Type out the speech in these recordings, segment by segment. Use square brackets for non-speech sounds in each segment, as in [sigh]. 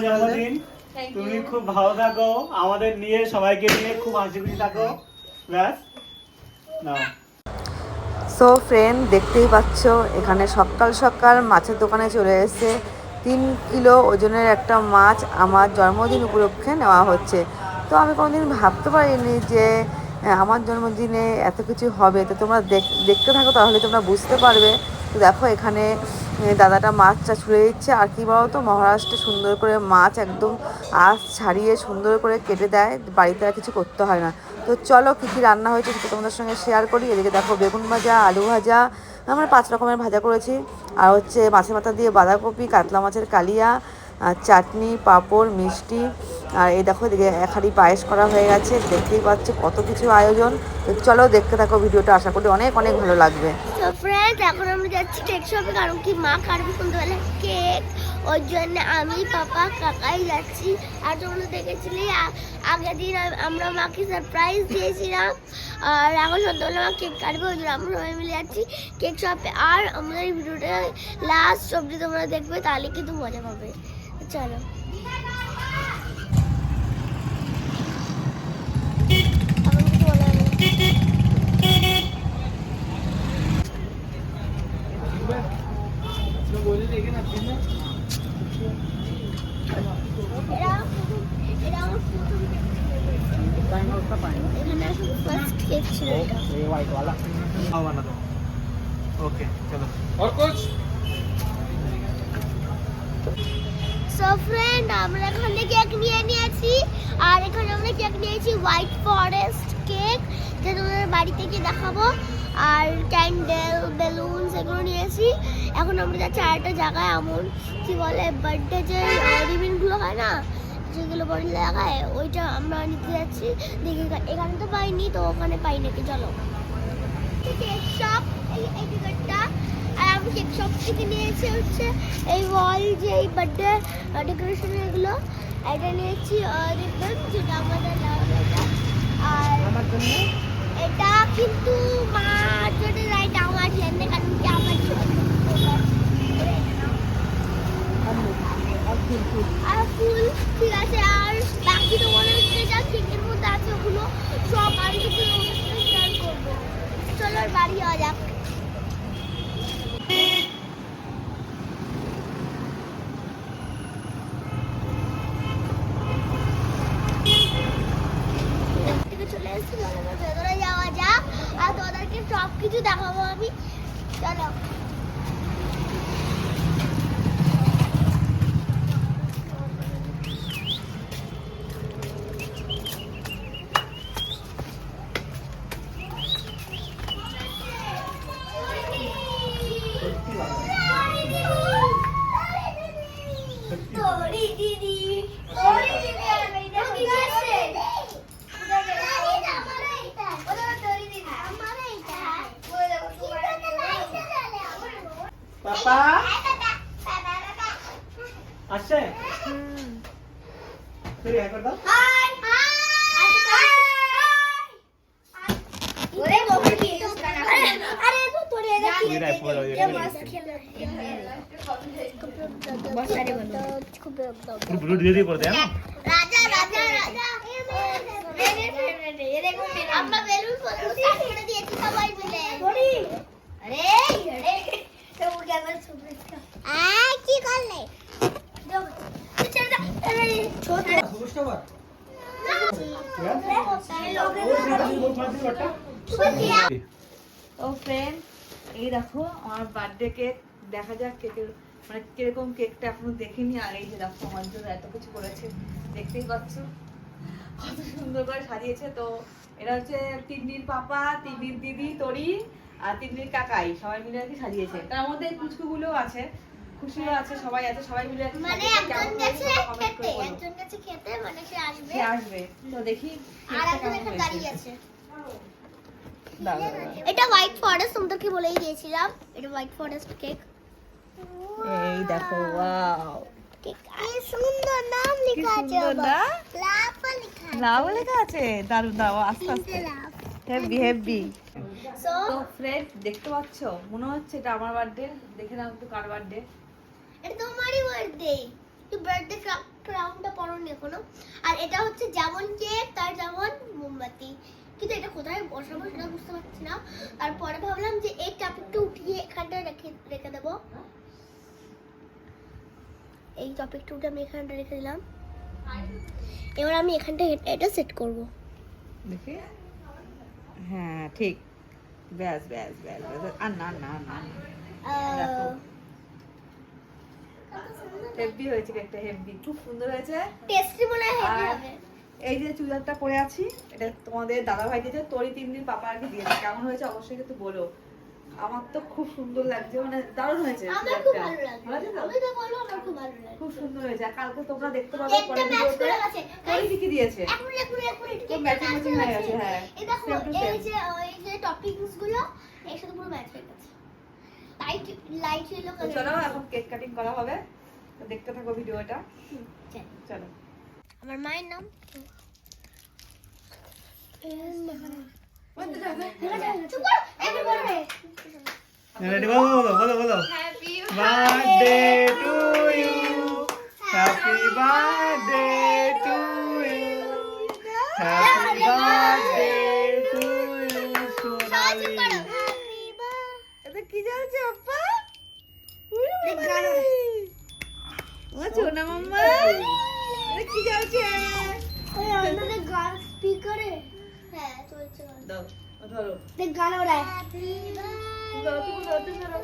জন্মদিন তুমি খুব ভালো থাকো। আমাদের নিয়ে সবাইকে নিয়ে খুব হাসি খুশি থাকো। ব্যাস। না সো ফ্রেন্ড দেখতেই পাচ্ছ এখানে সকাল সকাল মাছের দোকানে চলে এসেছে। তিন কিলো ওজনের একটা মাছ আমার জন্মদিন উপলক্ষে নেওয়া হচ্ছে। তো আমি কোনোদিন ভাবতে পারিনি যে আমার জন্মদিনে এত কিছু হবে। তো তোমরা দেখ- দেখতে থাকো তাহলে তোমরা বুঝতে পারবে। তো দেখো এখানে দাদাটা মাছটা ছুঁড়ে দিচ্ছে। আর কি বলো তো মহারাষ্ট্রে সুন্দর করে মাছ একদম আঁশ ছাড়িয়ে সুন্দর করে কেটে দেয়। বাড়িতে আর কিছু করতে হয় না। তো চলো কী কী রান্না হয়েছে সেটা তোমাদের সঙ্গে শেয়ার করি। এদিকে দেখো বেগুন ভাজা, আলু ভাজা, আমরা পাঁচ রকমের ভাজা করেছি। আর হচ্ছে মাছের মাথা দিয়ে বাঁধাকপি, কাতলা মাছের কালিয়া চাটনি, পাঁপড়, মিষ্টি আর এই দেখো, এদিকে এক পায়েস করা হয়ে গেছে, দেখতেই পাচ্ছ কত কিছু আয়োজন। চলো দেখতে থাকো ভিডিওটা, আশা করি অনেক অনেক ভালো লাগবে। তো ফ্রেন্ড এখন আমরা যাচ্ছি কেক শপে কারণ কি মা কাটবে সন্ধ্যাবেলা কেক ওই জন্য আমি, পাপা, কাকাই যাচ্ছি। আর তোমরা দেখেছিলি আগের দিন আমরা মাকে সারপ্রাইজ দিয়েছিলাম। আর এখন সন্ধ্যাবেলা মা কেক কাটবে, ওই জন্য আমরা সবাই মিলে যাচ্ছি কেক শপে আর আমাদের এই ভিডিওটা লাস্ট অবধি তোমরা দেখবে, তাহলে কিন্তু মজা পাবে। চলো এখন কিছু বলা হয়নি। এরা এরা আমার প্রথম এখানে আমরা এখান কেক নিয়ে নিয়েছি। আর এখানে আমরা কেক নিয়েছি হোয়াইট ফরেস্ট কেক যেটা তোমাদের বাড়িতে গিয়ে দেখাবো। আর ক্যান্ডেল বেলুনস এগুলো নিয়েছি। এখন আমরা যাচ্ছি আর একটা জায়গায় এমন কি বলে বার্থডে যে রিবিনগুলো হয় না? যেগুলো বড় লাগায় ওইটা আমরা নিতে যাচ্ছি। দেখি এখানে তো পাইনি তো ওখানে পাই নাকি? চলো। কেক শপ এই এই টিকিটটা আর আমি কেক শপ থেকে নিয়েছি হচ্ছে এই ওয়াল যে এই বার্থডে ডেকোরেশন এগুলো। এটা নিয়েছি রিবন যেটা আমাদের এটা আর আমার জন্য? এটা কিন্তু জন্য এটা আমার জন্য কারণ কি আমার জন্য আর ফুল ঠিক আছে আর বাকি তো মনে হচ্ছে যা কেকের মধ্যে আছে ওগুলো সব আমি কিছু শেয়ার করব চলো আর বাড়ি যাওয়া যাক থেকে চলে এসেছি এবার ভেতরে যাওয়া যাক আর তোদেরকে সব কিছু দেখাবো আমি। চলো। পাপা আসছে তুই হ্যাঁ করে দাও ये रहा है पूरा ये पूरा ब्लू धीरे धीरे करते हैं ना রাজা রাজা রাজা এই দেখো আমার বার্থডে কেক দেখা যাক কেকের মানে কীরকম কেকটা এখনও দেখিনি আর এই যে দেখো আমার জন্য এত কিছু করেছে দেখতেই পাচ্ছ কত সুন্দর করে সাজিয়েছে তো এটা হচ্ছে তিন্নির পাপা তিন্নির দিদি তরি আর তিন্নির কাকাই সবাই মিলে আর কি সাজিয়েছে। তার মধ্যে খুশকুগুলো আছে খুশিও আছে সবাই আছে সবাই মিলে মানে একজন গেছে খেতে। একজন গেছে খেতে মানে সে আসবে। সে আসবে। তো দেখি আর দাঁড়িয়ে আছে। এটা হোয়াইট ফরেস্ট তোমাদেরকে বলেই দিয়েছিলাম। এটা হোয়াইট ফরেস্ট কেক এই দেখো ওয়াও কেক সুন্দর নাম লেখা আছে লাভ লেখা আছে। দারুণ দাও আস্তে আস্তে। হেভি হেভি সো তো ফ্রেন্ড দেখতে পাচ্ছ? মনে হচ্ছে এটা আমার বার্থডে দেখে নাও একটু কার বার্থডে এটা তোমারই বার্থডে তুই বার্থডে এখনও। আর এটা হচ্ছে যেমন কেক তার যেমন মোমবাতি। কিন্তু এটা কোথায় বসাবো সেটা বুঝতে পারছি না। তারপরে ভাবলাম যে এই টপিকটা উঠিয়ে এখানটা রেখে রেখে দেবো। এই টপিকটা উঠে আমি এখানটা রেখে দিলাম। এবার আমি এখানটা এটা সেট করব। দেখি। হ্যাঁ ঠিক। ব্যাস ব্যাস ব্যাস ব্যাস। আর না না না হেভি হয়েছে কেকটা হেভি। খুব সুন্দর হয়েছে। টেস্টি মনে হবে। এই যে চুড়িদারটা পরে আছি এটা তোমাদের দাদা ভাই দিয়েছে তোরই তিন দিন পাপা আর কি দিয়েছে। কেমন হয়েছে অবশ্যই কিন্তু বলো। আমার তো খুব সুন্দর লাগছে মানে দারুণ হয়েছে আমার খুব ভালো লাগছে। আমি তো বলব আমার খুব ভালো লাগে খুব সুন্দর হয়েছে। কালকে তোমরা দেখতে পাবে কেকটা পরের ম্যাচ ভিডিওতে। করে গেছে তোরই কি কি দিয়েছে? matching match matching হয়ে গেছে। হ্যাঁ। এই দেখো এই যে ওই যে টপিংসগুলো এর সাথে পুরো ম্যাচ হয়ে গেছে। লাইট লাইট ইয়েলো চলো এখন কেক কাটিং করা হবে। দেখতে থাকো ভিডিওটা। চলো। আমার মায়ের নাম? রেডি বলো বলো বলো বলো birthday to you happy birthday to you happy birthday to you সবাই এটা কি জ্বলছে আপা। ও সোনা মাম্মা এটা কি জ্বলছে ওই আমাদের গান স্পিকারে। দাও ও ধরো দেখ গান ওড়ায় তুমি ধরো তুমি ধরো তুমি ধরো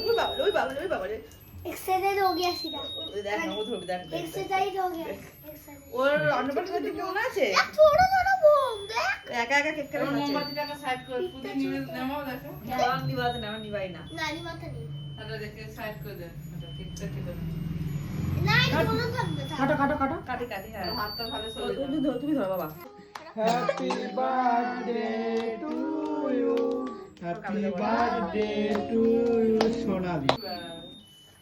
ওই বাবা ওই বাবা ওই বাবা রে एक्सरसाइज हो गया सीधा ওই দেখ না ও ধরবে দেখ দেখ, দেখ। एक्सरसाइज हो गया एक्सरसाइज ওর অন্নপ্রাশন করতে কেমন আছে এক ছোট ছোট বোম দেখ একা একা কেক কাটা খাচ্ছে মোমবাতিটাকে সাইড করে পুঁতি নিয়ে নেমাও দেখো আমার নিবাতে না আমার নিবাই না নানি মাথা নেই তাহলে দেখে সাইড করে দেন এটা ঠিকঠাক ঠিক আছে না এটা কোনো থাকবে কাটো কাটো কাটো কাটি কাটি হ্যাঁ হাতটা তাহলে ও, সরে তুমি ধরো তুমি ধরো বাবা Happy birthday to you happy birthday to you Sonali.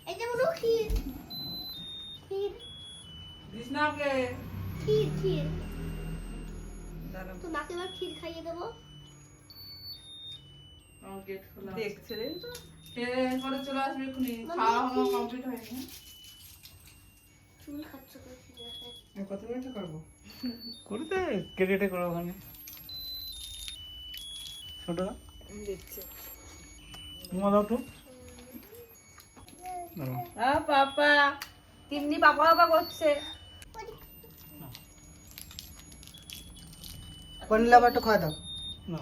এই যে বলো ক্ষীর। ক্ষীর। ওকে ক্ষীর ক্ষীর। তো মাকে এবার ক্ষীর খাইয়ে দেবো। দেখছে রে তো। চলে আসবে এক্ষুনি? খাওয়া হওয়া কমপ্লিট হয়নি। চুল খাচ্ছ কত মিনিট করব? করতে কেটে কেটে করো ওখানে। ছোট দেখছে তোমার দাও তো পাপা তিন্নি পাপা পাপা করছে। কনিলা বাটো খাওয়া দাও। না।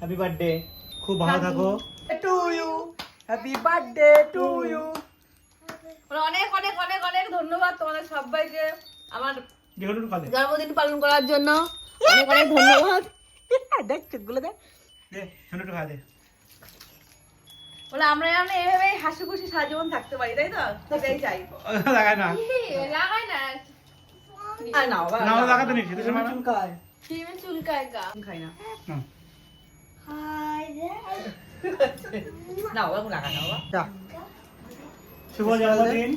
হ্যাপি বার্থডে খুব ভালো থাকো। To you happy birthday to you অনেক অনেক অনেক অনেক ধন্যবাদ তোমাদের সবাইকে। আমার জন্মদিন পালন করার জন্য অনেক অনেক [laughs] ধন্যবাদ। [laughs] দেখ চোখগুলো দেখ। বলে আমরা যেন এভাবে হাসি খুশি সারা জীবন থাকতে পারি তাই তো? সেটাই চাই। [laughs] লাগাই না। লাগাই না। আর নাও নাও। লাগাতে নেই সেটা সময় চুলকায়। ক্রিমে চুলকায় গা। খাই না। হাই রে। নাও বাবা নাও শুভ জন্মদিন।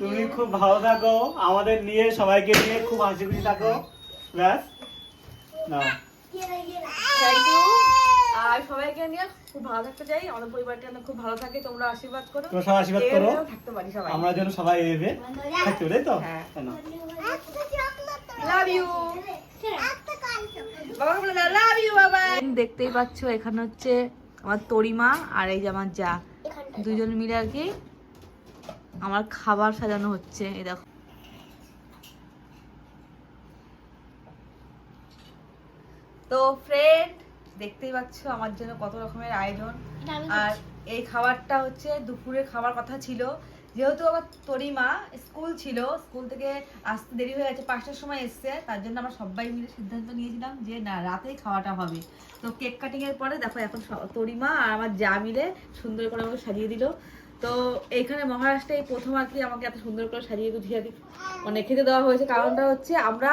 তুমি খুব ভালো থাকো। আমাদের নিয়ে সবাইকে নিয়ে খুব হাসি খুশি থাকো। ব্যাস। না থ্যাংক ইউ আর সবাইকে নিয়ে খুব ভালো থাকতে চাই। আমাদের পরিবারটা খুব ভালো থাকে। তোমরা আশীর্বাদ করো। তোমরা সবাই আশীর্বাদ করো। থাকতে পারি সবাই। আমরা যেন সবাই এভাবে থাকতে পারি তো? হ্যাঁ। লাভ ইউ লাভ ইউ বাবা দেখতেই পাচ্ছ এখানে হচ্ছে আমার তরিমা আর এই যে আমার যা। দুজন মিলে আর কি আমার খাবার সাজানো হচ্ছে এই দেখো। তো ফ্রেন্ড দেখতেই পাচ্ছ আমার জন্য কত রকমের আয়োজন। আর এই খাবারটা হচ্ছে দুপুরে খাবার কথা ছিল। যেহেতু আমার তরিমা স্কুল ছিল স্কুল থেকে আসতে দেরি হয়ে গেছে পাঁচটার সময় এসছে তার জন্য আমরা সবাই মিলে সিদ্ধান্ত নিয়েছিলাম যে না রাতেই খাওয়াটা হবে। তো কেক কাটিং এর পরে দেখো এখন তরিমা আর আমার যা মিলে সুন্দর করে আমাকে সাজিয়ে দিল। তো এইখানে মহারাষ্ট্রে এই প্রথম আর কি আমাকে এত সুন্দর করে সাজিয়ে গুছিয়ে দিই মানে খেতে দেওয়া হয়েছে। কারণটা হচ্ছে আমরা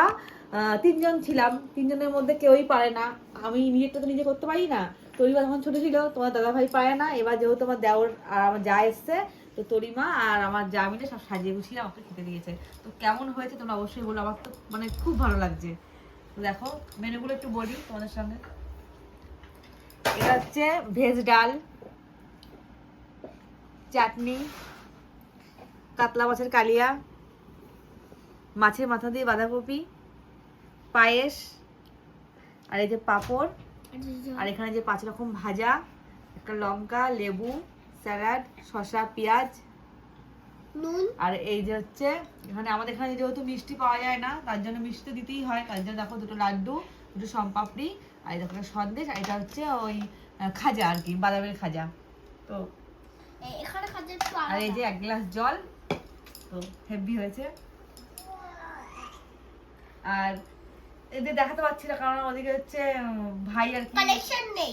তিনজন ছিলাম। তিনজনের মধ্যে কেউই পারে না। আমি নিজেরটা তো নিজে করতে পারি না। তরিমা যখন ছোটো ছিল, তোমার দাদা ভাই পারে না। এবার যেহেতু আমার দেওর আর আমার যা এসছে, তো তরিমা আর আমার যা মিলে সব সাজিয়ে গুছিয়ে আমাকে খেতে দিয়েছে। তো কেমন হয়েছে তোমরা অবশ্যই বলো। আমার তো মানে খুব ভালো লাগছে। দেখো, মেনুগুলো একটু বলি তোমাদের সঙ্গে এটা হচ্ছে ভেজ ডাল। চাটনি কাতলা মাছের কালিয়া মাছের মাথা দিয়ে বাঁধাকপি পায়েস আর এই যে পাঁপড় আর এখানে যে পাঁচ রকম ভাজা একটা লঙ্কা লেবু স্যালাড শসা পেঁয়াজ নুন। আর এই যে হচ্ছে এখানে আমাদের এখানে যেহেতু মিষ্টি পাওয়া যায় না তার জন্য মিষ্টি দিতেই হয় তার জন্য দেখো দুটো লাড্ডু দুটো সম্পাপড়ি আর দেখো সন্দেশ আর এটা হচ্ছে ওই খাজা আর কি বাদামের খাজা। তো এ- এখানে খাদ্য একটু আর এই যে এক গ্লাস জল তো হেভি হয়েছে। আর এদের দেখাতে পারছি না কারণ ওদিকে হচ্ছে ভাই আর কানেকশন নেই।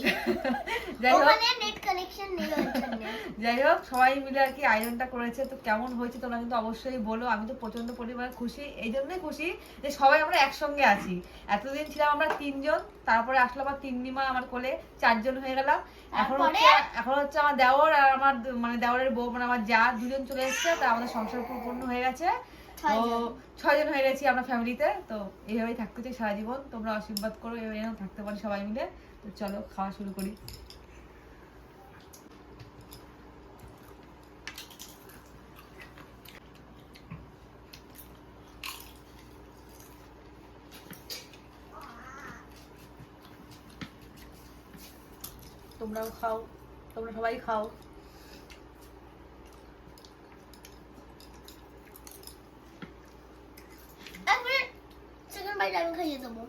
[laughs] যাই হোক। ওখানে নেট কানেকশন নেই যাই হোক সবাই মিলে আর কি আয়োজনটা করেছে। তো কেমন হয়েছে তোমরা কিন্তু অবশ্যই বলো। আমি তো প্রচণ্ড পরিমাণে খুশি। এই জন্যই খুশি যে সবাই আমরা একসঙ্গে আছি। এতদিন ছিলাম আমরা তিনজন তারপরে আসলো আমার তিন্নিমা আমার কোলে চারজন হয়ে গেলাম। এখন হচ্ছে এখন হচ্ছে আমার দেওর আর আমার মানে দেওরের বউ মানে আমার যা দুজন চলে এসেছে তা আমাদের সংসার পূর্ণ হয়ে গেছে। তো ছয়জন। হয়ে গেছি আমরা ফ্যামিলিতে তো এইভাবেই থাকতে চাই সারা জীবন তোমরা আশীর্বাদ করো, এভাবে থাকতে পারি সবাই মিলে। তো চলো, খাওয়া শুরু করি। তোমরাও খাও, তোমরা সবাই খাও তারপরে চিকেন বাইট আমি খাইয়ে দেবো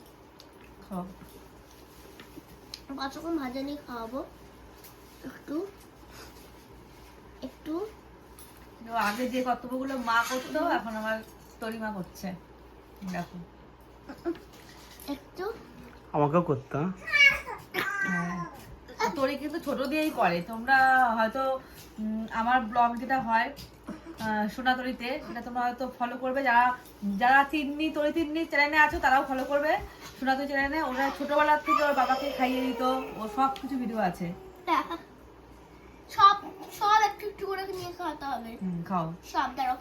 খাও পাঁচ রকম ভাজা নিয়ে খাওয়াবো। একটু একটু। আগে যে কর্তব্যগুলো মা করতো এখন আমার তরিমা করছে। দেখো। একটু। আমাকেও করতাম হ্যাঁ। আর তরি কিন্তু ছোট দিয়েই করে। তোমরা হয়তো আমার ব্লগ যেটা হয় আহ, সোনাতরিতে সেটা তোমরা হয়তো ফলো করবে। যারা যারা তিন্নি তরি তিন্নি চ্যানেলে আছো তারাও ফলো করবে। সোনাতরি চ্যানেলে ওরা ছোটবেলার থেকে ওর বাবাকে খাইয়ে দিত ও সব কিছু ভিডিও আছে সব সব একটু একটু করে নিয়ে খাওয়াতে হবে। খাও। সব দাঁড়ো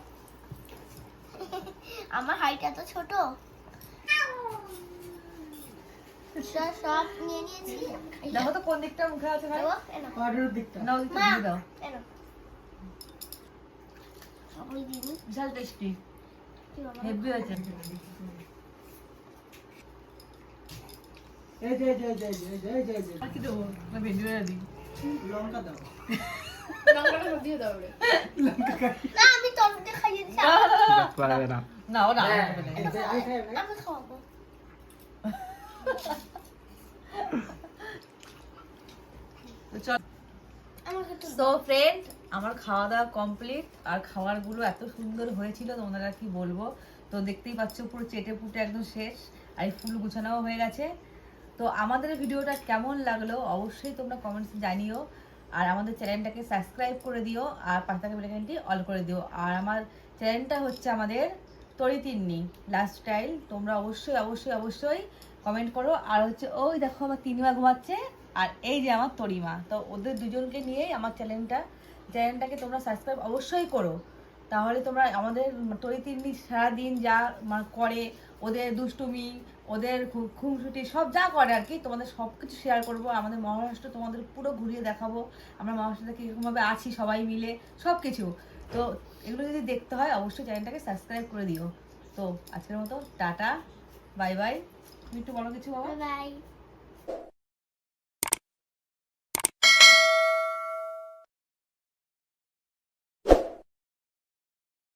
আমার হাইট এত ছোট? সব সব নিয়ে নিয়েছি। দেখো তো কোন দিকটা মুখে আছে ভাই? দেবো? এনো। না ওদিকটা মা, দিয়ে দাও। সবই দিই। বিশাল টেস্টি কি বাবা? হেভি হয়েছে আর কি দেবো না ভিডিও দিই লঙ্কাটা দিয়ে দাও রে না আমি তরুণকে খাইয়ে দিচ্ছি পারবে না না ও না আমি খাওয়াবো চল সো ফ্রেন্ড আমার খাওয়া দাওয়া কমপ্লিট আর খাবারগুলো এত সুন্দর হয়েছিল তোমাদের আর কি বলব তো দেখতেই পাচ্ছ পুরো চেটে পুটে একদম শেষ আর ফুল গুছানোও হয়ে গেছে তো আমাদের ভিডিওটা কেমন লাগল অবশ্যই তোমরা কমেন্টস জানিও। আর আমাদের চ্যানেলটাকে সাবস্ক্রাইব করে দিও আর পাশে থাকা অল করে দিও। আর আমার চ্যানেলটা হচ্ছে আমাদের তরি তিন্নি লাইফস্টাইল তোমরা অবশ্যই অবশ্যই অবশ্যই কমেন্ট করো। আর হচ্ছে, ওই দেখো আমার তিনিমা ঘুমাচ্ছে আর এই যে আমার তরিমা। তো ওদের দুজনকে নিয়েই আমার চ্যানেলটা, চ্যানেলটাকে তোমরা সাবস্ক্রাইব অবশ্যই করো। তাহলে তোমরা আমাদের তরি তিন্নি সারাদিন যা মা- করে ওদের দুষ্টুমি, ওদের খুনসুটি, সব যা করে আর কি, তোমাদের সব কিছু শেয়ার করব। আমাদের মহারাষ্ট্র তোমাদের পুরো ঘুরিয়ে দেখাবো। আমরা মহারাষ্ট্রতে কীরকমভাবে আছি সবাই মিলে সব কিছু তো এগুলো যদি দেখতে হয়, অবশ্যই চ্যানেলটাকে সাবস্ক্রাইব করে দিও। তো আজকের মতো টাটা বাই বাই একটু বলো কিছু বাবা। বাই